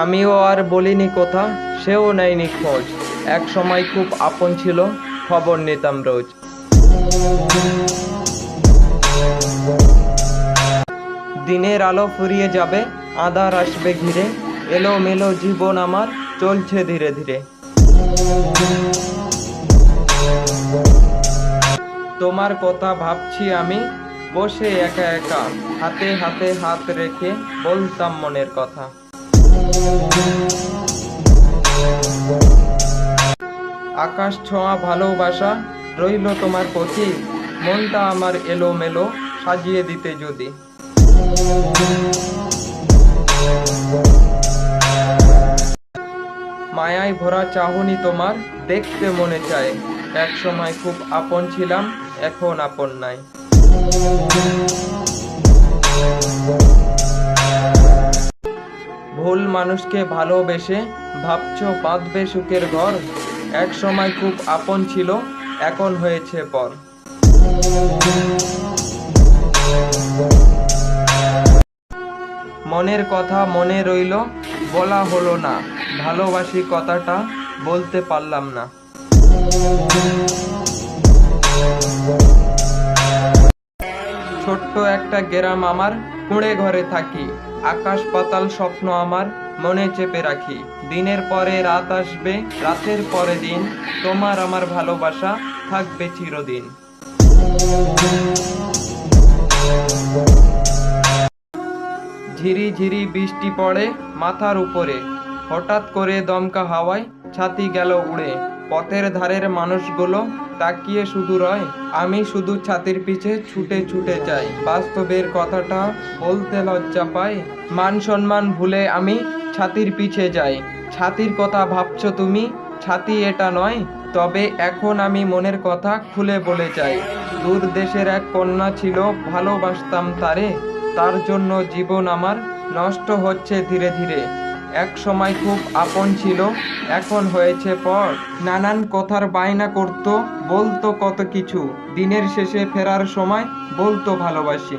আমিও আর বলিনি কথা, সেও নেয়নি খোঁজ। এক সময় খুব আপন ছিল, খবর নিতাম রোজ। দিনের আলো ফুরিয়ে যাবে, আধার আসবে ঘিরে এলো মেলো জীবন আমার চলছে ধীরে ধীরে। তোমার কথা ভাবছি আমি, বসে একা একা, হাতে হাতে হাত রেখে বলতাম মনের কথা। আকাশ ছোঁয়া ভালোবাসা রইল তোমার প্রতি। মনটা আমার এলো মেলো সাজিয়ে দিতে যদি। মায়ায় ভরা চাহনি তোমার, দেখতে মনে চায়। এক সময় খুব আপন ছিলাম, এখন আপন নাই। মানুষকে ভালোবেসে ভাবছ, বাঁধবে সুখের ঘর? এক সময় খুব আপন ছিল, এখন হয়েছে পর। মনের কথা মনে রইল, বলা হলো না। ভালোবাসি কথাটা বলতে পারলাম না। ছোট্ট একটা গ্রাম আমার, কুঁড়ে ঘরে থাকি। আকাশ পাতাল স্বপ্ন আমার মনে চেপে রাখি। দিনের পরে রাত আসবে, রাতের পরে দিন। তোমার আমার ভালোবাসা থাকবে চিরদিন। ঝিরি ঝিরি বৃষ্টি পড়ে মাথার উপরে। হঠাৎ করে দমকা হাওয়ায় ছাতি গেল উড়ে। পথের ধারের মানুষগুলো তাকিয়ে শুধু রয়, আমি শুধু ছাতির পিছে ছুটে ছুটে যাই। বাস্তবের কথাটা বলতে লজ্জা পাই মান সম্মান ভুলে আমি ছাতির পিছে যাই। ছাতির কথা ভাবছ তুমি? ছাতি এটা নয়, তবে এখন আমি মনের কথা খুলে বলে যাই। দূর দেশের এক কন্যা ছিল, ভালোবাসতাম তারে। তার জন্য জীবন আমার নষ্ট হচ্ছে ধীরে ধীরে। এক সময় খুব আপন ছিল, এখন হয়েছে পর। নানান কথার বায়না করত, বলতো কত কিছু। দিনের শেষে ফেরার সময় বলতো ভালোবাসি।